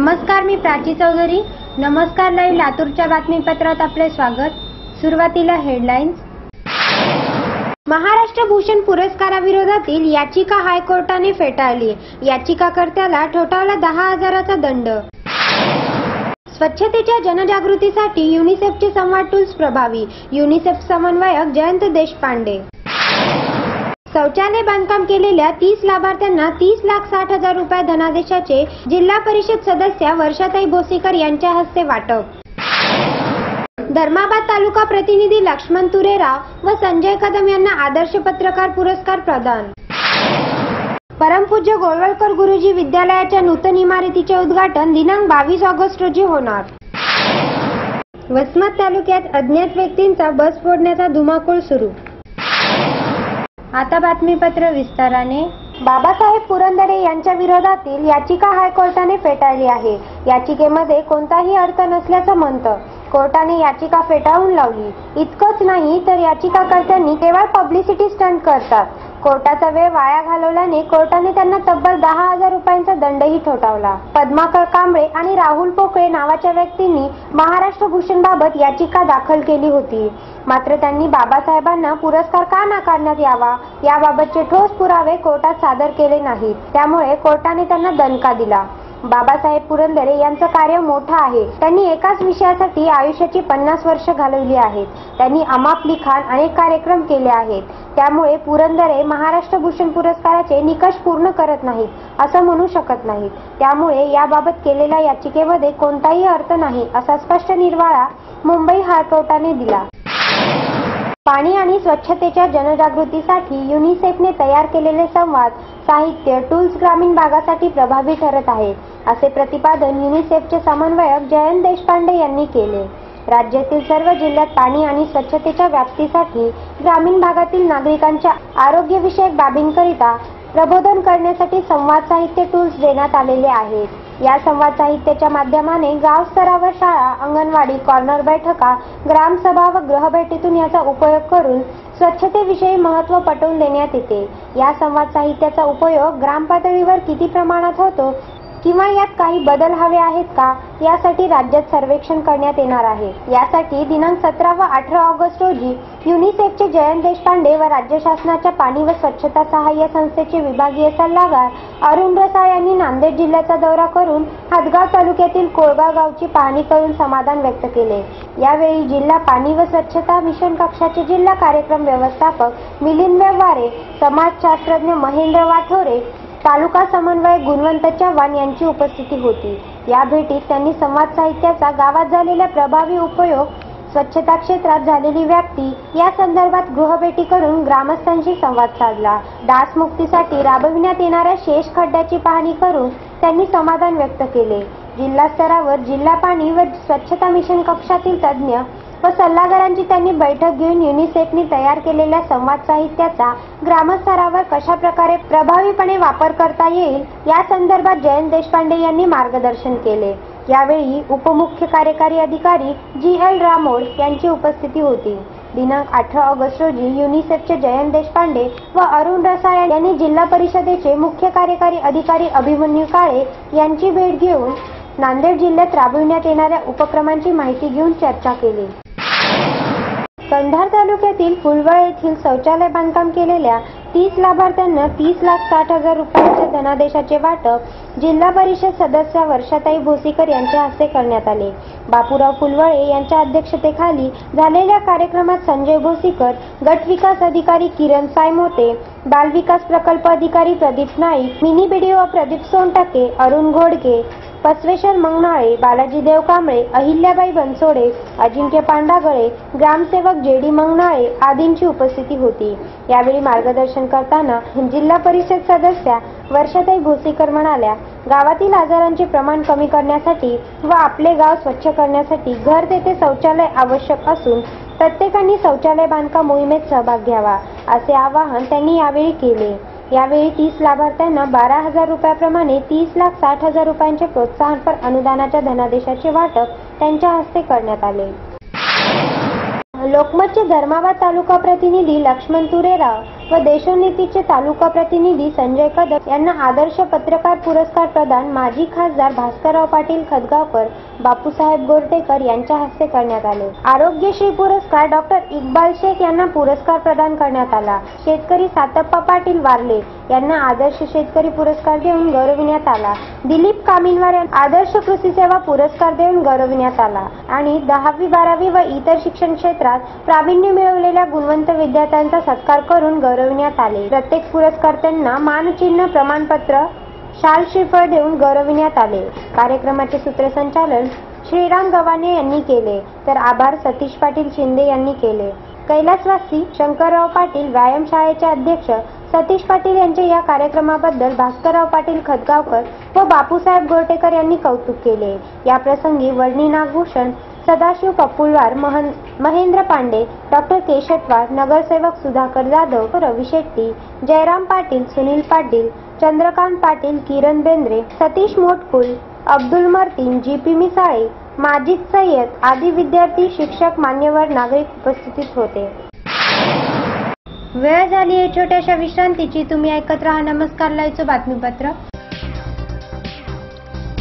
नमस्कार मी प्राची चौधरी. नमस्कार लाईव्ह लातूरच्या बातमीपत्रात आपले स्वागत. सुरुवातीला हेडलाईन्स. महाराष्ट्र भूषण पुरस्काराविरोधातील याचिका हायकोर्टाने फेटाळली. याचिकाकर्त्याला ठोठावला दहा हजाराचा दंड. स्वच्छतेच्या जनजागृतीसाठी युनिसेफचे संवाद टूल्स प्रभावी. युनिसेफ समन्वयक जयंत देशपांडे. शौचालय बांधकाम केलेल्या तीस लाभार्थ्यांना तीस लाख साठ हजार रुपये धनादेशाचे जिल्हा परिषद सदस्य वर्षाताई भोसीकर यांच्या हस्ते वाटप. धर्माबाद तालुका प्रतिनिधी लक्ष्मण तुरेराव व संजय कदम यांना आदर्श पत्रकार पुरस्कार प्रदान. परमपूज्य गोळवळकर गुरुजी विद्यालयाच्या नूतन इमारतीचे उद्घाटन दिनांक बावीस ऑगस्ट रोजी होणार. वसमत तालुक्यात अज्ञात व्यक्तींचा बस फोडण्याचा धुमाकूळ सुरू. आता बातमीपत्र विस्ताराने. बाबासाहेब पुरंदरे यांच्या विरोधातील याचिका हायकोर्टाने फेटाळली आहे. याचिकेमध्ये कोणताही अर्थ नसल्याचं म्हणतं. कोर्टाने याचिका फेटाळून लावली. इतकंच नाही तर याचिकाकर्त्यांनी केवळ पब्लिसिटी स्टंट करतात. कोर्टाचा वेळ वाया घालवल्याने कोर्टाने त्यांना तब्बल दहा हजार रुपयांचा दंडही ठोठावला. पद्माकर कांबळे आणि राहुल पोकळे नावाच्या व्यक्तींनी महाराष्ट्र भूषणबाबत याचिका दाखल केली होती. मात्र त्यांनी बाबासाहेबांना पुरस्कार का नाकारण्यात यावा? याबाबतचे ठोस पुरावे कोर्टात सादर केले नाहीत. त्यामुळे कोर्टाने त्यांना दणका दिला. बाबासाहेब पुरंदरे यांचं कार्य मोठं आहे. त्यांनी एकाच विषयासाठी आयुष्याची पन्नास वर्ष घालवली आहेत. त्यांनी अमाप लिखाण अनेक कार्यक्रम केले आहेत. त्यामुळे पुरंदरे महाराष्ट्र भूषण पुरस्काराचे निकष पूर्ण करत नाहीत असं म्हणू शकत नाहीत. त्यामुळे याबाबत केलेल्या याचिकेमध्ये कोणताही अर्थ नाही असा स्पष्ट निर्वाळा मुंबई हायकोर्टाने दिला. पाणी आणि स्वच्छतेच्या जनजागृतीसाठी युनिसेफने तयार केलेले संवाद साहित्य टूल्स ग्रामीण भागासाठी प्रभावी ठरत आहे असे प्रतिपादन युनिसेफचे समन्वयक जयंत देशपांडे यांनी केले. राज्यातील सर्व जिल्ह्यात पाणी आणि स्वच्छतेच्या व्याप्तीसाठी ग्रामीण भागातील नागरिकांच्या आरोग्यविषयक बाबींकरिता प्रबोधन करण्यासाठी संवाद साहित्य टूल्स देण्यात आलेले आहेत. या संवाद साहित्याच्या माध्यमाने गाव स्तरावर शाळा अंगणवाडी कॉर्नर बैठका ग्रामसभा व गृहभेटीतून याचा उपयोग करून स्वच्छतेविषयी महत्त्व पटवून देण्यात येते. या संवाद साहित्याचा उपयोग ग्राम पातळीवर किती प्रमाणात होतो किंवा यात काही बदल हवे आहेत का? यासाठी राज्यात सर्वेक्षण करण्यात येणार आहे. यासाठी दिनांक सतरा व अठरा ऑगस्ट रोजी युनिसेफचे जयंत देशपांडे व राज्य शासनाच्या पाणी व स्वच्छता सहाय्य संस्थेचे विभागीय सल्लागार अरुण रसाळ यांनी नांदेड जिल्ह्याचा दौरा करून हदगाव तालुक्यातील कोळगाव गावची पाहणी करून समाधान व्यक्त केले. यावेळी जिल्हा पाणी व स्वच्छता मिशन कक्षाचे जिल्हा कार्यक्रम व्यवस्थापक मिलिंद व्यवहारे समाजशास्त्रज्ञ महेंद्र वाठोरे तालुका समन्वय गुणवंत चव्हाण यांची उपस्थिती होती. या भेटीत त्यांनी संवाद साहित्याचा गावात झालेला प्रभावी उपयोग स्वच्छता क्षेत्रात झालेली व्याप्ती या संदर्भात गृहभेटी करून ग्रामस्थांशी संवाद साधला. डासमुक्तीसाठी राबविण्यात येणाऱ्या शेष खड्ड्याची पाहणी करून त्यांनी समाधान व्यक्त केले. जिल्हा स्तरावर जिल्हा पाणी व स्वच्छता मिशन कक्षातील तज्ज्ञ व सल्लागारांची त्यांनी बैठक घेऊन युनिसेफने तयार केलेल्या संवाद साहित्याचा ग्रामस्तरावर कशा प्रकारे प्रभावीपणे वापर करता येईल या संदर्भात जयंत देशपांडे यांनी मार्गदर्शन केले. यावेळी उपमुख्य कार्यकारी अधिकारी जी एल रामोड यांची उपस्थिती होती. दिनांक अठरा ऑगस्ट रोजी युनिसेफचे जयंत देशपांडे व अरुण रसाळ यांनी जिल्हा परिषदेचे मुख्य कार्यकारी अधिकारी अभिमन्यू काळे यांची भेट घेऊन नांदेड जिल्ह्यात राबविण्यात येणाऱ्या उपक्रमांची माहिती घेऊन चर्चा केली. कंधार तालुक्यातील फुलवळ येथील शौचालय बांधकाम केलेल्या तीस लाभार्थ्यांना तीस लाख साठ हजार रुपयांच्या धनादेशाचे वाटप जिल्हा परिषद सदस्य वर्षाताई भोसीकर यांच्या हस्ते करण्यात आले. बापूराव फुलवळे यांच्या अध्यक्षतेखाली झालेल्या कार्यक्रमात संजय भोसीकर गट विकास अधिकारी किरण सायमोते बालविकास प्रकल्प अधिकारी प्रदीप नाईक मिनी बीडीओ प्रदीप सोनटके अरुण घोडके पचवेश्वर मंगनाळे बालाजी देव कांबळे अहिल्याबाई बनसोडे अजिंक्य पांडागळे ग्रामसेवक जे डी मंगनाळे आदींची उपस्थिती होती. यावेळी मार्गदर्शन करताना जिल्हा परिषद सदस्या वर्षाताई भोसेकर म्हणाल्या गावातील आजारांचे प्रमाण कमी करण्यासाठी व आपले गाव स्वच्छ करण्यासाठी घर तेथे शौचालय आवश्यक असून प्रत्येकाने शौचालय बांधकाम मोहिमेत सहभाग घ्यावा असे आवाहन त्यांनी यावेळी केले. यावेळी तीस लाभार्थ्यांना बारा हजार रुपयाप्रमाणे तीस लाख साठ हजार रुपयांचे प्रोत्साहनपर अनुदानाच्या धनादेशाचे वाटप त्यांच्या हस्ते करण्यात आले. लोकमतचे धर्माबाद तालुका प्रतिनिधी लक्ष्मण तुरेराव व देशोन्नतीचे तालुका प्रतिनिधी संजय कदम यांना आदर्श पत्रकार पुरस्कार प्रदान माजी खासदार भास्करराव पाटील खदगावकर बापूसाहेब गोरटेकर यांच्या हस्ते करण्यात आले. आरोग्यश्री पुरस्कार डॉक्टर इक्बाल शेख यांना पुरस्कार प्रदान करण्यात आला. शेतकरी सातप्पा पाटील वारले यांना आदर्श शेतकरी पुरस्कार देऊन गौरविण्यात आला. दिलीप कामिलवार आदर्श कृषी सेवा पुरस्कार देऊन गौरविण्यात आला. आणि दहावी बारावी व इतर शिक्षण क्षेत्रात प्रावीण्य मिळवलेल्या गुणवंत विद्यार्थ्यांचा सत्कार करून गौरविण्यात आले. प्रत्येक पुरस्कर्त्यांना मानचिन्ह प्रमाणपत्र शाल श्रीफळ देऊन गौरविण्यात आले. कार्यक्रमाचे सूत्रसंचालन श्रीराम गवाने यांनी केले. तर आभार सतीश पाटील शिंदे यांनी केले. कैलासवासी शंकरराव पाटील व्यायामशाळेचे अध्यक्ष सतीश पाटील यांचे या कार्यक्रमाबद्दल भास्करराव पाटील खतगावकर व बापूसाहेब गोरटेकर यांनी कौतुक केले. या प्रसंगी वर्णी नागभूषण सदाशिव कपुलवार महन महेंद्र पांडे डॉक्टर केशटवार नगरसेवक सुधाकर जाधव रवी शेट्टी जयराम पाटील सुनील पाटील चंद्रकांत पाटील किरण बेंद्रे सतीश मोटकुल अब्दुल मर्तीन जी पी मिसाळे माजिद सय्यद आदी विद्यार्थी शिक्षक मान्यवर नागरिक उपस्थितीत होते. वेळ झाली आहे छोट्याशा विश्रांतीची. तुम्ही ऐकत राहा नमस्कार लायचं बातमीपत्र.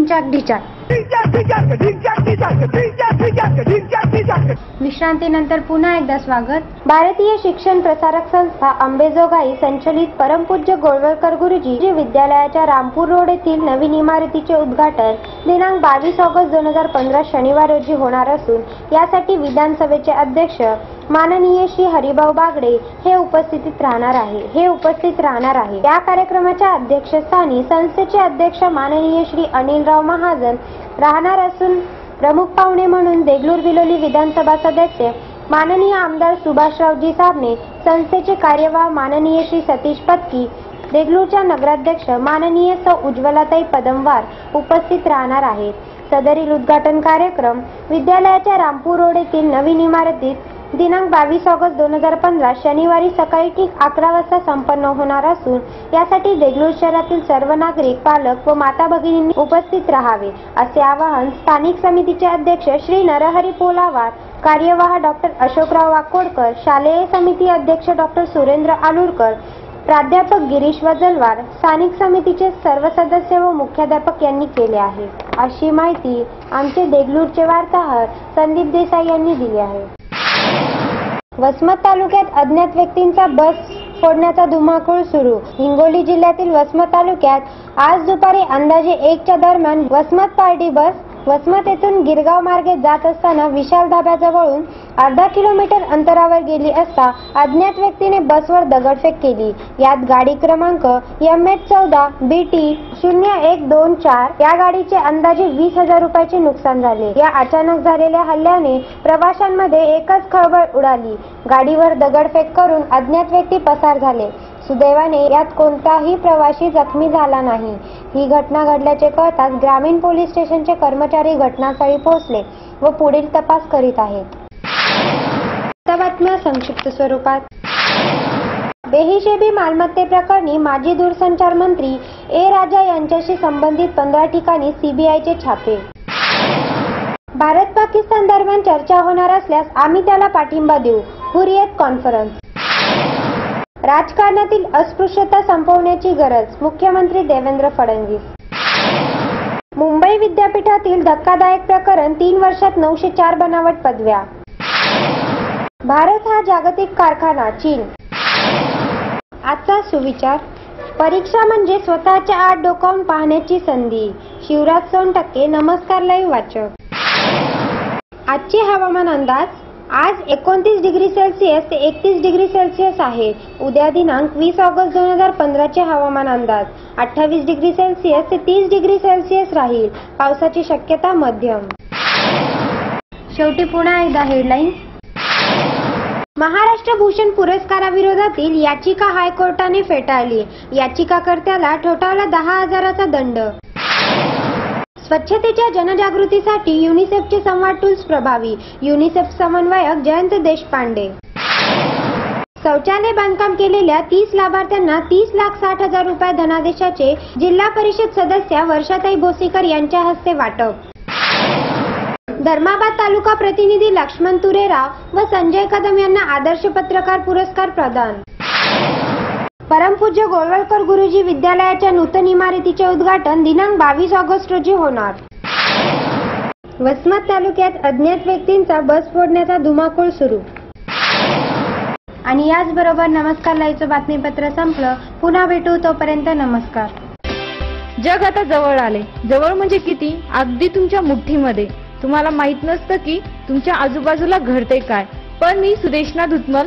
तीन चार विश्रांतीनंतर पुन्हा एकदा स्वागत. भारतीय शिक्षण प्रसारक संस्था अंबेजोगाई संचलित परमपूज्य गोळवळकर गुरुजी विद्यालयाच्या रामपूर रोड येथील नवीन इमारतीचे उद्घाटन दिनांक बावीस ऑगस्ट दोन हजार पंधरा शनिवार रोजी होणार असून यासाठी विधानसभेचे अध्यक्ष माननीय श्री हरिभाऊ बागडे हे उपस्थितीत राहणार आहे. हे उपस्थित राहणार आहे. या कार्यक्रमाच्या अध्यक्षस्थानी संस्थेचे अध्यक्ष माननीय श्री अनिलराव महाजन राहणार असून प्रमुख पाहुणे म्हणून देगलूर बिलोली विधानसभा सदस्य माननीय आमदार सुभाषरावजी साबणे संस्थेचे कार्यवाह माननीय श्री सतीश पत्की देगलूरच्या नगराध्यक्ष माननीय सौ. उज्ज्वलाताई पदमवार उपस्थित राहणार आहेत. सदरील उद्घाटन कार्यक्रम विद्यालयाच्या रामपूर रोड येथील नवीन इमारतीत दिनांक बावीस ऑगस्ट दोन हजार पंधरा शनिवारी सकाळी ठीक अकरा वाजता संपन्न होणार असून यासाठी देगलूर शहरातील सर्व नागरिक पालक व माता भगिनींनी उपस्थित राहावे असे आवाहन स्थानिक समितीचे अध्यक्ष श्री नरहरी पोलावार कार्यवाह डॉक्टर अशोकराव वाकोडकर शालेय समिती अध्यक्ष डॉक्टर सुरेंद्र आलुरकर प्राध्यापक गिरीश वजलवार स्थानिक समितीचे सर्व सदस्य व मुख्याध्यापक यांनी केले आहे. अशी माहिती आमचे देगलूरचे वार्ताहर संदीप देसाई यांनी दिली आहे. वसमत तालुक्यात अज्ञात व्यक्तींचा बस फोडण्याचा धुमाकूळ सुरू. हिंगोली जिल्ह्यातील वसमत तालुक्यात आज दुपारी अंदाजे एकच्या दरम्यान वसमत पार्टी बस वसमत येथून गिरगाव मार्गे जात असताना विशाल धाब्याजवळून अर्धा किलोमीटर अंतरावर गेली असता अज्ञात व्यक्तीने बसवर दगडफेक केली. यात गाडी क्रमांक एम एच चौदा बी टी शून्य एक दोन चार या गाडीचे अंदाजे वीस हजार रुपयाचे नुकसान झाले. या अचानक झालेल्या हल्ल्याने प्रवाशांमध्ये एकच खळबळ उडाली. गाडीवर दगडफेक करून अज्ञात व्यक्ती पसार झाले. सुदैवाने यात कोणताही प्रवासी जखमी झाला नाही. ही घटना घडल्याचे कळताच ग्रामीण पोलीस स्टेशनचे कर्मचारी घटनास्थळी पोहोचले व पुढील तपास करीत आहेत. बातम्या संक्षिप्त स्वरूपात. बेहिशेबी मालमत्तेप्रकरणी माजी दूरसंचार मंत्री ए राजा यांच्याशी संबंधित पंधरा ठिकाणी सीबीआयचे छापे. भारत पाकिस्तान दरम्यान चर्चा होणार असल्यास आम्ही त्याला पाठिंबा देऊ. हुरियत कॉन्फरन्स. राजकारणातील अस्पृश्यता संपवण्याची गरज मुख्यमंत्री देवेंद्र फडणवीस. मुंबई विद्यापीठातील धक्कादायक प्रकरण तीन वर्षात नऊशे चार बनावट पदव्या. भारत हा जागतिक कारखाना चीन. आजचा सुविचार परीक्षा म्हणजे स्वतःच्या आत डोकावून पाहण्याची संधी. शिवराज सोनटक्के नमस्कार लाईव्ह वाचक. आजचे हवामान अंदाज आज एकोणतीस डिग्री सेल्सिअस ते एकतीस डिग्री सेल्सिअस आहे. उद्या दिनांक वीस ऑगस्ट दोन हजार पंधराचे हवामान अंदाज. अठ्ठावीस डिग्री सेल्सिअस ते तीस डिग्री सेल्सिअस राहील. पावसाची शक्यता मध्यम. शेवटी पुन्हा एकदा हेडलाईन्स महाराष्ट्र भूषण पुरस्काराविरोधातील याचिका हायकोर्टाने फेटाळली. याचिकाकर्त्याला ठोठावला दहा हजाराचा दंड. स्वच्छतेच्या जनजागृतीसाठी युनिसेफचे संवाद टूल्स प्रभावी. युनिसेफ समन्वयक जयंत देशपांडे. शौचालय बांधकाम केलेल्या तीस लाभार्थ्यांना तीस लाख साठ हजार रुपये धनादेशाचे जिल्हा परिषद सदस्या वर्षाताई भोसीकर यांच्या हस्ते वाटप. धर्माबाद तालुका प्रतिनिधी लक्ष्मण तुरेराव व संजय कदम यांना आदर्श पत्रकार पुरस्कार प्रदान. परमपूज्य गोळवळकर गुरुजी विद्यालयाच्या नूतन इमारतीचे उद्घाटन दिनांक बावीस ऑगस्ट रोजी होणार. वसमत तालुक्यात अज्ञात व्यक्तींचा बस फोडण्याचा धुमाकूळ सुरू. आणि याचबरोबर नमस्कार लाईचं बातमीपत्र संपलं. पुन्हा भेटू तोपर्यंत नमस्कार. जग आता जवळ आले. जवळ म्हणजे किती? अगदी तुमच्या मुठ्ठीमध्ये. तुम्हाला माहीत नसतं की तुमच्या आजूबाजूला घडते काय. पण मी सुदेशना धुतमल